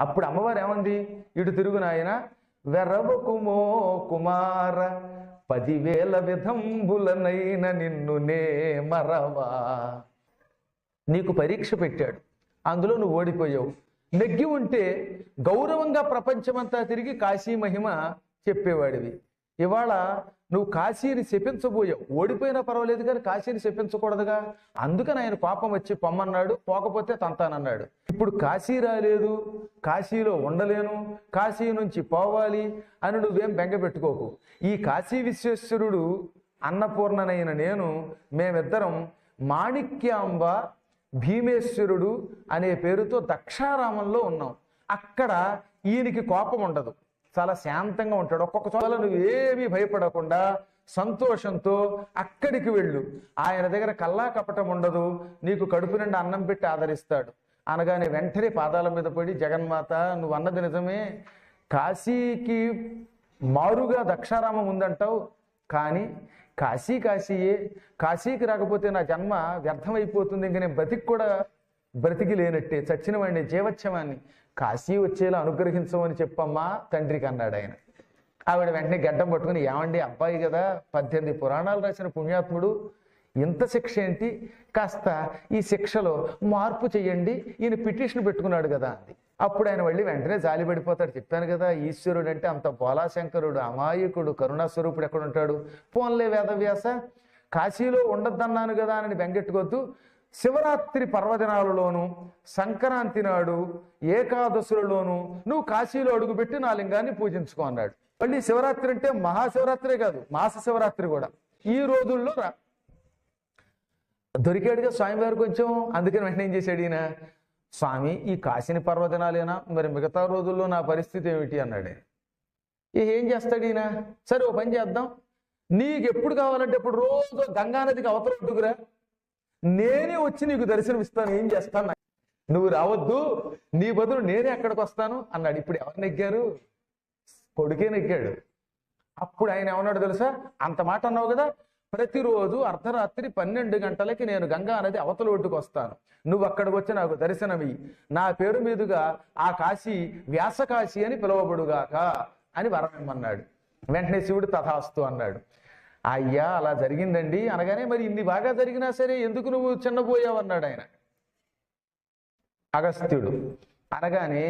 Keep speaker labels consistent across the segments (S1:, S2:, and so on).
S1: అప్పుడు అమ్మవారు ఏమంది? ఇటు తిరుగు నాయన. వెరవకుమో కుమార పదివేల విధంబులనైన నిన్ను నే మరవా. నీకు పరీక్ష పెట్టాడు. అందులో నువ్వు ఓడిపోయావు. నెగ్గి ఉంటే గౌరవంగా ప్రపంచమంతా తిరిగి కాశీ మహిమ చెప్పేవాడివి. ఇవాళ నువ్వు కాశీని శపించబోయావు ఓడిపోయినా పర్వాలేదు కానీ కాశీని శపించకూడదుగా. అందుకని ఆయన పాపం వచ్చి పొమ్మన్నాడు పోకపోతే తంతానన్నాడు. ఇప్పుడు కాశీ రాలేదు కాశీలో ఉండలేను కాశీ నుంచి పోవాలి అని నువ్వేం బెంగపెట్టుకోకు ఈ కాశీ విశ్వేశ్వరుడు అన్నపూర్ణనైన నేను మేమిద్దరం మాణిక్యాంబ భీమేశ్వరుడు అనే పేరుతో దక్షారామంలో ఉన్నాం. అక్కడ ఈయనకి కోపం ఉండదు. చాలా శాంతంగా ఉంటాడు. ఒక్కొక్క చోట నువ్వు ఏమీ భయపడకుండా సంతోషంతో అక్కడికి వెళ్ళు. ఆయన దగ్గర కల్లా కపటం ఉండదు. నీకు కడుపు నిండా అన్నం పెట్టి ఆదరిస్తాడు. అనగానే వెంటనే పాదాల మీద పడి జగన్మాత నువ్వు అన్నది నిజమే. కాశీకి మారుగా దక్షారామం ఉందంటావు. కానీ కాశీ కాశీయే. కాశీకి రాకపోతే నా జన్మ వ్యర్థమైపోతుంది. ఇంక నేను బతికి కూడా బ్రతికి లేనట్టే చచ్చిన వాడిని జీవత్యమాన్ని కాశీ వచ్చేలా అనుగ్రహించమని చెప్పమ్మా తండ్రికి అన్నాడు ఆయన. ఆవిడ వెంటనే గడ్డం పట్టుకుని ఏమండి అబ్బాయి కదా పద్దెనిమిది పురాణాలు రాసిన పుణ్యాత్ముడు ఇంత శిక్ష ఏంటి? కాస్త ఈ శిక్షలో మార్పు చెయ్యండి ఈయన పిటిషన్ పెట్టుకున్నాడు కదా అంది. అప్పుడు ఆయన వెళ్ళి వెంటనే జాలి పడిపోతాడు. చెప్పాను కదా ఈశ్వరుడు అంటే అంత బోలాశంకరుడు అమాయకుడు కరుణాస్వరూపుడు ఎక్కడ ఉంటాడు? పోన్లే వేదవ్యాస. కాశీలో ఉండొద్దన్నాను కదా అని బెంగెట్టుకోవద్దు శివరాత్రి పర్వదినాలలోను సంక్రాంతి నాడు ఏకాదశులలోను నువ్వు కాశీలో అడుగుపెట్టి నా లింగాన్ని పూజించుకో అన్నాడు. మళ్ళీ శివరాత్రి అంటే మహాశివరాత్రే కాదు మాస శివరాత్రి కూడా. ఈ రోజుల్లో రా. దొరికాడుగా స్వామివారు కొంచెం అందుకని వెంటనే ఏం చేశాడు ఈయన? స్వామి ఈ కాశీని పర్వదినాలేనా? మరి మిగతా రోజుల్లో నా పరిస్థితి ఏమిటి? అన్నాడు ఏం చేస్తాడు ఈయన? సరే ఓ పని చేద్దాం. నీకు ఎప్పుడు కావాలంటే ఇప్పుడు రోజు గంగానదికి అవతల ఒడ్డుకురా నేనే వచ్చి నీకు దర్శనం ఇస్తాను ఏం చేస్తాను? నువ్వు రావద్దు నీ బదులు నేనే అక్కడికి వస్తాను అన్నాడు. ఇప్పుడు ఎవరు నెగ్గారు? కొడుకే నెగ్గాడు. అప్పుడు ఆయన ఏమన్నాడు తెలుసా? అంత మాట అన్నావు కదా ప్రతిరోజు అర్ధరాత్రి పన్నెండు గంటలకి నేను గంగా నది అవతల ఒడ్డుకు వస్తాను. నువ్వు అక్కడికి వచ్చి నాకు దర్శనమి నా పేరు మీదుగా ఆ కాశీ వ్యాస కాశీ అని పిలువబడుగాక అని వరం ఇమ్మన్నాడు వెంటనే శివుడు తథాస్తు అన్నాడు. అయ్యా అలా జరిగిందండి అనగానే మరి ఇన్ని బాగా జరిగినా సరే ఎందుకు నువ్వు చిన్నపోయావు అన్నాడు ఆయన. అగస్త్యుడు అనగానే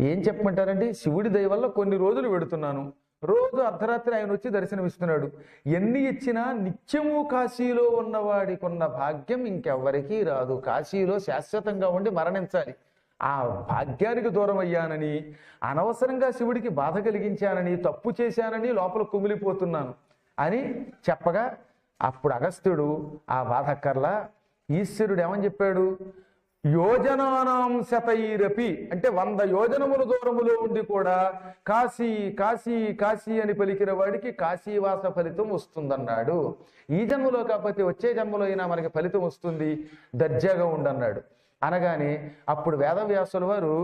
S1: ఏం చెప్పమంటారండి? శివుడి దయ వల్ల కొన్ని రోజులు పెడుతున్నాను రోజు అర్ధరాత్రి ఆయన వచ్చి దర్శనమిస్తున్నాడు. ఎన్ని ఇచ్చినా నిత్యము కాశీలో ఉన్నవాడికి ఉన్న భాగ్యం ఇంకెవ్వరికీ రాదు. కాశీలో శాశ్వతంగా ఉండి మరణించాలి. ఆ భాగ్యానికి దూరం అయ్యానని అనవసరంగా శివుడికి బాధ కలిగించానని తప్పు చేశానని లోపల కుమిలిపోతున్నాను. అని చెప్పగా అప్పుడు అగస్త్యుడు ఆ బాధక్కర్లా ఈశ్వరుడు ఏమని చెప్పాడు? యోజనానాం శతైరపి. అంటే వంద యోజనముల దూరములో ఉండి కూడా కాశీ కాశీ కాశీ అని పలికిన వాడికి కాశీవాస ఫలితం వస్తుందన్నాడు. ఈ జన్మలో కాకపోతే వచ్చే జన్మలో అయినా మనకి ఫలితం వస్తుంది. దర్జాగా ఉండన్నాడు. అనగానే అప్పుడు వేదవ్యాసుల వారు